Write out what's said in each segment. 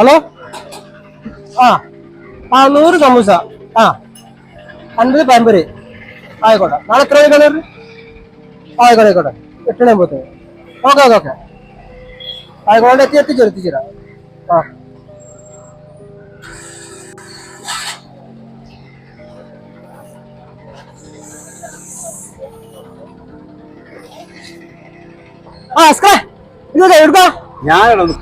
Hello? ആ. ആ നൂറ് സമൂസ. ആ. അൻപത് പാമ്പര് ആയിക്കോട്ടെ. നാളെ എത്ര മണിക്കാണ്? ആയിക്കോട്ടെ ആയിക്കോട്ടെ. എട്ടണേ പോത്ത് ഓക്കെ ഓക്കെ ഓക്കെ. ആയിക്കോട്ടെ എത്തി എത്തിച്ചു എത്തിച്ചുതരാം ആ. ആ അസ്കേ ഇത് എടുക്കാം. ഞാനിവിടെ ഒന്ന്.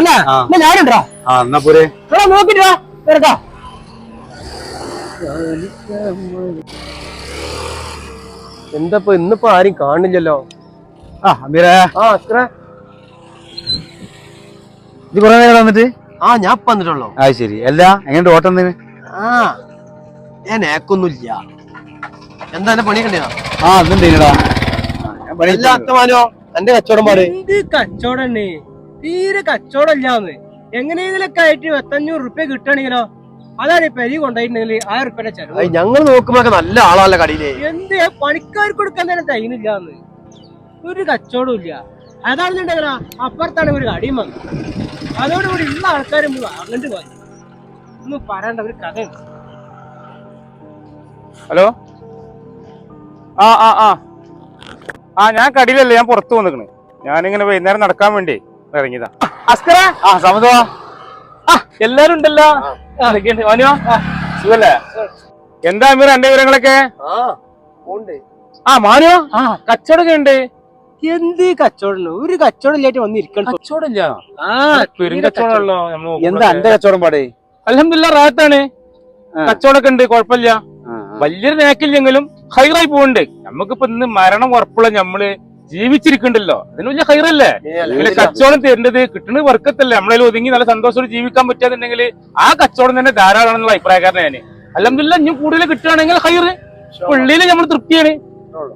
എന്നാ ഞാനുണ്ടോ ആ. എന്നാ പോരെ. നോക്കിട്ട് വരട്ടാ. എന്തപ്പോ ഇന്നിപ്പോ ആരും കാണില്ലല്ലോ? ആ അമീറേ. ആ അത്ര ഇത് കുറെ നേരം വന്നിട്ട്? ആ ഞാൻ ഇപ്പൊ വന്നിട്ടുള്ളൂ. ആ ശരി. അല്ല എങ്ങനെ ഓട്ടം തന്നെ ആ ഞാൻ ഏക്കൊന്നുമില്ല എന്താ എന്റെ പണി കണ്ടിയാ ആ എന്തുണ്ടേനടാ എല്ലാ അത്തമാനോ? എന്റെ കച്ചവടം പാട്. എന്ത് കച്ചവടം തീരെ കച്ചവടമില്ലാന്ന് എങ്ങനെയെങ്കിലൊക്കെ ആയിട്ട് പത്തഞ്ഞൂറ് റുപ്യ കിട്ടണെങ്കിലോ അതാണ് പെരി കൊണ്ടായിട്ടുണ്ടെങ്കിൽ ആയിരം ചെലവ്. ഞങ്ങൾ നല്ല ആളാണല്ലോ കടയിൽ എന്ത് പണിക്കാർ കൊടുക്കാൻ തന്നെ തൈനില്ലാന്ന് ഒരു കച്ചവടവും ഇല്ല. അതാണെന്നുണ്ടെങ്കിലോ അപ്പുറത്താണ് ഒരു കടിയും വന്നു അതോടുകൂടി ഉള്ള ആൾക്കാരും അങ്ങോട്ട് പോയി ഒന്ന് പറയണ്ട ഒരു കഥയുണ്ട് ഹലോ? ആ ആ ആ. ആ ഞാൻ കടിയിലല്ല ഞാൻ പുറത്തു വന്നിക്കണ്. ഞാനിങ്ങനെ വൈകുന്നേരം നടക്കാൻ വേണ്ടി ഇറങ്ങിയതാ. അസ്കര ആ സമതോ. ആ എല്ലാരും ഉണ്ടല്ലോ? സുഖല്ലേ? എന്താ അമീർ എന്റെ വിവരങ്ങളൊക്കെ? ആ മാനു? ആ. കച്ചവടമൊക്കെ ഉണ്ട്? എന്ത് കച്ചവടം? ഒരു കച്ചവടം ഇല്ലായിട്ട് വന്നിരിക്കണം കച്ചവടമില്ല. ആ പെരുങ്കച്ചവടമല്ലോ എന്താ എന്റെ കച്ചവടം പാടേ? അലഹമില്ല റാത്താണ് കച്ചവടൊക്കെ കച്ചവടമൊക്കെ ഉണ്ട് കുഴപ്പമില്ല. ആ. വലിയൊരു നേക്കില്ലെങ്കിലും ഹൈറായി പോകുന്നുണ്ട് നമുക്കിപ്പോ ഇന്ന് മരണം ഉറപ്പുള്ള നമ്മൾ ജീവിച്ചിരിക്കണ്ടല്ലോ. അതിന് വലിയ ഹൈറല്ലേ? പിന്നെ കച്ചവടം തരേണ്ടത് കിട്ടുന്നത് വർക്കത്തല്ലേ? നമ്മളതിൽ ഒതുങ്ങി നല്ല സന്തോഷത്തോടെ ജീവിക്കാൻ പറ്റാന്നുണ്ടെങ്കിൽ ആ കച്ചവടം തന്നെ ധാരാളമാണെന്നുള്ള അഭിപ്രായക്കാരനെ ഞാൻ അലഹമില്ല ഇനി കൂടുതൽ കിട്ടുകയാണെങ്കിൽ ഹൈറ് പുള്ളിയിൽ നമ്മൾ തൃപ്തിയാണ്.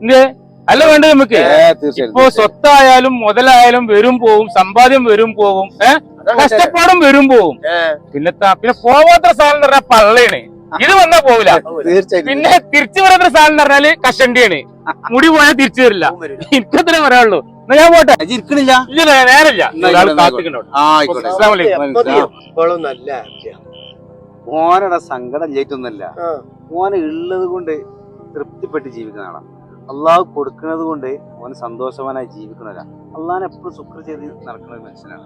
എന്തേ അല്ല വേണ്ടത് നമുക്ക്? ഇപ്പൊ സ്വത്തായാലും മുതലായാലും വരും പോവും സമ്പാദ്യം വരും പോവും ഏഹ് കഷ്ടപ്പാടും വരും പോവും. പിന്നെ പിന്നെ പോവാത്ത സാധനം പറഞ്ഞ പറഞ്ഞാൽ പള്ളയാണ്. ഇത് വന്നാ പോവില്ല. പിന്നെ തിരിച്ചു വരുന്ന ഒരു സാധനം എന്ന് പറഞ്ഞാൽ കഷണ്ടിയാണ്. മുടി പോയാൽ തിരിച്ചു വരില്ല. എനിക്കത്രേ പറയാനുള്ളൂ. എന്നാ ഞാൻ പോട്ടെ. ഇരിക്കണില്ല? ഇല്ല നേരല്ല ഓനടാ സങ്കടം ഇല്ലായിട്ടൊന്നല്ല ഓന് ഉള്ളത് കൊണ്ട് തൃപ്തിപ്പെട്ട് ജീവിക്കുന്ന ആളാണ് അള്ളാഹു കൊടുക്കുന്നത് കൊണ്ട് അവൻ സന്തോഷവാനായി ജീവിക്കുന്നവരാ അള്ളാഹാൻ എപ്പോഴും ശുക്ര ചെയ്ത് നടക്കുന്ന ഒരു മനുഷ്യനാണ്.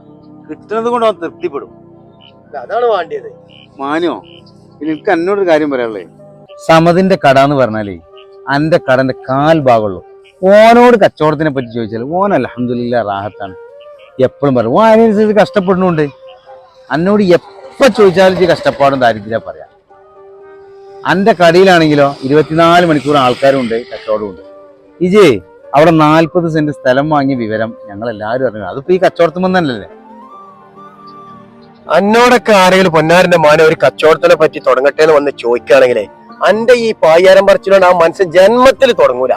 കിട്ടുന്നത് കൊണ്ട് അവൻ തൃപ്തിപ്പെടും. അതാണ് വേണ്ടിയത്. മാനോ എനിക്ക് എന്നോടൊരു കാര്യം പറയാനുള്ളേ. സമതിന്റെ കട എന്ന് പറഞ്ഞാലേ അന്റെ കടന്റെ കാൽ ഭാഗമുള്ളൂ. ഓനോട് കച്ചവടത്തിനെ പറ്റി ചോദിച്ചാൽ ഓൻ അലഹമില്ല റാഹത്താണ്. എപ്പോഴും പറയും ഓൻ അതിനനുസരിച്ച് കഷ്ടപ്പെടുന്നുണ്ട്. എന്നോട് എപ്പോൾ ചോദിച്ചാലും ഈ കഷ്ടപ്പാടും ദാരിദ്ര്യ പറയാം. അന്റെ കടയിലാണെങ്കിലോ ഇരുപത്തിനാല് മണിക്കൂർ ആൾക്കാരും ഉണ്ട് കച്ചവടവും ഉണ്ട് ഇജേ അവിടെ നാൽപ്പത് സെന്റ് സ്ഥലം വാങ്ങിയ വിവരം ഞങ്ങൾ എല്ലാവരും അറിഞ്ഞു. അതിപ്പോ ഈ കച്ചവടത്തുമ്പോൾ തന്നെയല്ലേ? അന്നോടൊക്കെ ആരെങ്കിലും പൊന്നാരന്റെ മാന ഒരു കച്ചവടത്തിനെ പറ്റി തുടങ്ങട്ടെ എന്ന് വന്ന് ചോദിക്കുകയാണെങ്കിലേ അന്റെ ഈ പായാരം പറിച്ചിലോണ്ട് ആ മനുഷ്യൻ ജന്മത്തിൽ തുടങ്ങൂല.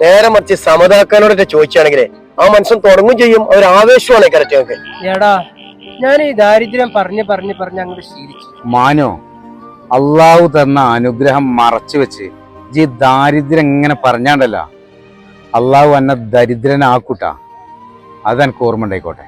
നേരെ മറിച്ച് സമതാക്കാനോടൊക്കെ ചോദിക്കുകയാണെങ്കിലേ ആ മനുഷ്യൻ തുടങ്ങും ചെയ്യും. ഒരു ആവേശമാണ് കരച്ചങ്ങൾക്ക് എടാ ഞാൻ ഈ ദാരിദ്ര്യം പറഞ്ഞ് പറഞ്ഞ് പറഞ്ഞ് അങ്ങോട്ട് ശീലിച്ചു. മാനോ അള്ളാഹു തന്ന അനുഗ്രഹം മറച്ചു വെച്ച് ഈ ദാരിദ്ര്യം ഇങ്ങനെ പറഞ്ഞാണ്ടല്ല അള്ളാഹു എന്നെ ദരിദ്രനാക്കൂട്ടാ. അതെനിക്ക് ഓർമ്മ ഉണ്ടായിക്കോട്ടെ